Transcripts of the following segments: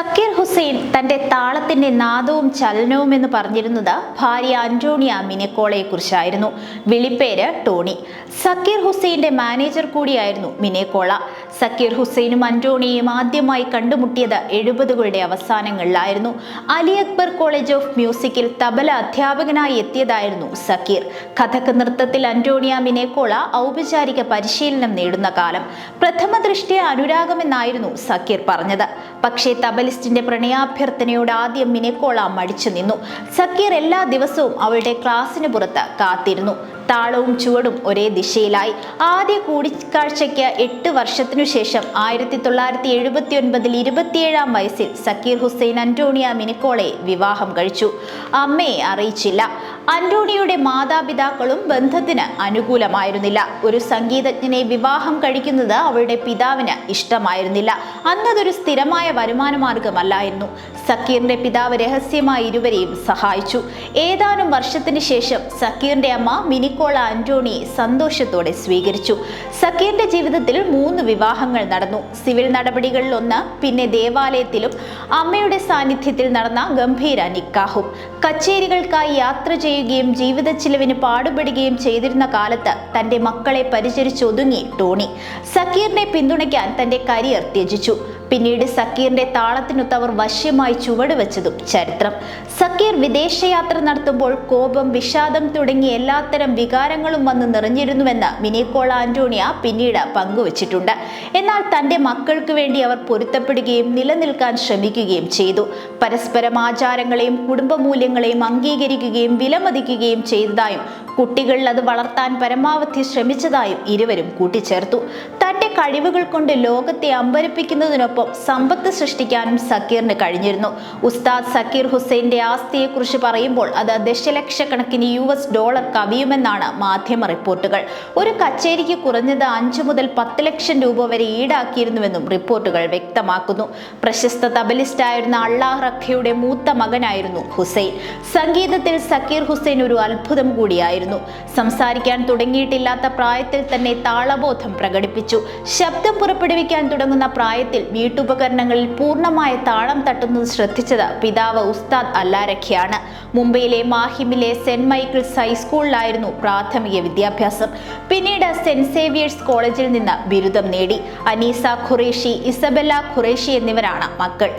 സക്കീർ ഹുസൈൻ തന്റെ താളത്തിന്റെ നാദവും ചലനവും എന്ന് പറഞ്ഞിരുന്നത് ഭാര്യ അന്റോണിയ മിനക്കോളയെ കുറിച്ചായിരുന്നു വിളിപ്പേര് ടോണി. സക്കീർ ഹുസൈന്റെ മാനേജർ കൂടിയായിരുന്നു മിനേക്കോള. സക്കീർ ഹുസൈനും അന്റോണിയയും ആദ്യമായി കണ്ടുമുട്ടിയത് എഴുപതുകളുടെ അവസാനങ്ങളിലായിരുന്നു. അലി അക്ബർ കോളേജ് ഓഫ് മ്യൂസിക്കിൽ തബല അധ്യാപകനായി എത്തിയതായിരുന്നു സക്കീർ. കഥക് നൃത്തത്തിൽ അന്റോണിയ മിനേക്കോള ഔപചാരിക പരിശീലനം നേടുന്ന കാലം. പ്രഥമ ദൃഷ്ടിയ അനുരാഗമെന്നായിരുന്നു സക്കീർ പറഞ്ഞത്. പക്ഷേ തബലിസ്റ്റിന്റെ പ്രണയാഭ്യർത്ഥനയോട് ആദ്യം മിനേക്കോള മടിച്ചു നിന്നു. സക്കീർ എല്ലാ ദിവസവും അവളുടെ ക്ലാസ്സിന് പുറത്ത് കാത്തിരുന്നു. താളവും ചുവടും ഒരേ ദിശയിലായി. ആദ്യ കൂടിക്കാഴ്ചയ്ക്ക് എട്ട് വർഷത്തിനു ശേഷം ആയിരത്തി തൊള്ളായിരത്തി എഴുപത്തി ഒൻപതിൽ ഇരുപത്തിയേഴാം വയസ്സിൽ സക്കീർ ഹുസൈൻ അന്റോണിയ മിനിക്കോളെ വിവാഹം കഴിച്ചു. അമ്മയെ അറിയിച്ചില്ല. അന്റോണിയുടെ മാതാപിതാക്കളും ബന്ധത്തിന് അനുകൂലമായിരുന്നില്ല. ഒരു സംഗീതജ്ഞനെ വിവാഹം കഴിക്കുന്നത് അവളുടെ പിതാവിന് ഇഷ്ടമായിരുന്നില്ല. അന്നതൊരു സ്ഥിരമായ വരുമാന മാർഗമല്ലായിരുന്നു സക്കീറിന്റെ പിതാവ് രഹസ്യമായി ഇരുവരെയും സഹായിച്ചു. ഏതാനും വർഷത്തിന് ശേഷം സക്കീറിന്റെ അമ്മ മിനിക്കോള ആന്റോണി സന്തോഷത്തോടെ സ്വീകരിച്ചു. സക്കീറിന്റെ ജീവിതത്തിൽ മൂന്ന് വിവാഹങ്ങൾ നടന്നു. സിവിൽ നടപടികളിൽ ഒന്ന് പിന്നെ ദേവാലയത്തിലും അമ്മയുടെ സാന്നിധ്യത്തിൽ നടന്ന ഗംഭീര നിക്കാഹും. കച്ചേരികൾക്കായി യാത്ര ചെയ്യുകയും ജീവിത ചിലവിന് പാടുപെടുകയും ചെയ്തിരുന്ന കാലത്ത് തന്റെ മക്കളെ പരിചരിച്ചൊതുങ്ങി ടോണി. സക്കീറിനെ പിന്തുണയ്ക്കാൻ തന്റെ കരിയർ ത്യജിച്ചു. പിന്നീട് സക്കീറിന്റെ താളത്തിനൊത്ത് അവർ വശ്യമായി ചുവടുവെച്ചതും ചരിത്രം. സക്കീർ വിദേശയാത്ര നടത്തുമ്പോൾ കോപം വിഷാദം തുടങ്ങി എല്ലാത്തരം വികാരങ്ങളും വന്ന് നിറഞ്ഞിരുന്നുവെന്ന് മിനിക്കോള ആന്റോണിയ പിന്നീട് പങ്കുവച്ചിട്ടുണ്ട്. എന്നാൽ തന്റെ മക്കൾക്ക് വേണ്ടി അവർ പൊരുത്തപ്പെടുകയും നിലനിൽക്കാൻ ശ്രമിക്കുകയും ചെയ്തു. പരസ്പരം ആചാരങ്ങളെയും കുടുംബമൂല്യങ്ങളെയും അംഗീകരിക്കുകയും വിലമതിക്കുകയും ചെയ്തതായും കുട്ടികളിൽ അത് വളർത്താൻ പരമാവധി ശ്രമിച്ചതായും ഇരുവരും കൂട്ടിച്ചേർത്തു. തന്റെ കഴിവുകൾ കൊണ്ട് ലോകത്തെ അമ്പരപ്പിക്കുന്നതിനൊപ്പം സമ്പത്ത് സൃഷ്ടിക്കാനും സക്കീറിന് കഴിഞ്ഞിരുന്നു. ഉസ്താദ് സക്കീർ ഹുസൈന്റെ ആസ്തിയെക്കുറിച്ച് പറയുമ്പോൾ അത് ദശലക്ഷക്കണക്കിന് യു എസ് ഡോളർ കവിയുമെന്നാണ് മാധ്യമ റിപ്പോർട്ടുകൾ. ഒരു കച്ചേരിക്ക് കുറഞ്ഞത് അഞ്ചു മുതൽ പത്ത് ലക്ഷം രൂപ വരെ ഈടാക്കിയിരുന്നുവെന്നും റിപ്പോർട്ടുകൾ വ്യക്തമാക്കുന്നു. പ്രശസ്ത തബലിസ്റ്റായിരുന്ന അള്ളാഹ് റഖയുടെ മൂത്ത മകനായിരുന്നു ഹുസൈൻ. സംഗീതത്തിൽ സക്കീർ ഹുസൈൻ ഒരു അത്ഭുതം കൂടിയായിരുന്നു. സംസാരിക്കാൻ തുടങ്ങിയിട്ടില്ലാത്ത പ്രായത്തിൽ തന്നെ താളബോധം പ്രകടിപ്പിച്ചു. ശബ്ദം പുറപ്പെടുവിക്കാൻ തുടങ്ങുന്ന പ്രായത്തിൽ വീട്ടുപകരണങ്ങളിൽ പൂർണമായ താളം തട്ടുന്നത് ശ്രദ്ധിച്ചത് പിതാവ് ഉസ്താദ് അല്ലാരഖിയാണ്. മുംബൈയിലെ മാഹിമിലെ സെന്റ് മൈക്കിൾസ് ഹൈസ്കൂളിലായിരുന്നു പ്രാഥമിക വിദ്യാഭ്യാസം. പിന്നീട് സെന്റ് സേവിയേഴ്സ് കോളേജിൽ നിന്ന് ബിരുദം നേടി. അനീസ ഖുറേഷി ഇസബെല്ല ഖുറേഷി എന്നിവരാണ് മക്കൾ.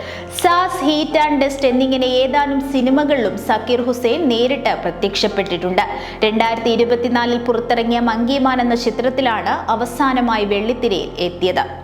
സാസ് ഹീറ്റ് ആൻഡ് ഡസ്റ്റ് എന്നിങ്ങനെ ഏതാനും സിനിമകളിലും സക്കീർ ഹുസൈൻ നേരിട്ട് പ്രത്യക്ഷപ്പെട്ടിട്ടുണ്ട്. രണ്ടായിരത്തി ഇരുപത്തിനാലിൽ പുറത്തിറങ്ങിയ മങ്കിമാൻ എന്ന ചിത്രത്തിലാണ് അവസാനമായി വെള്ളിത്തിരയിൽ എത്തിയത്.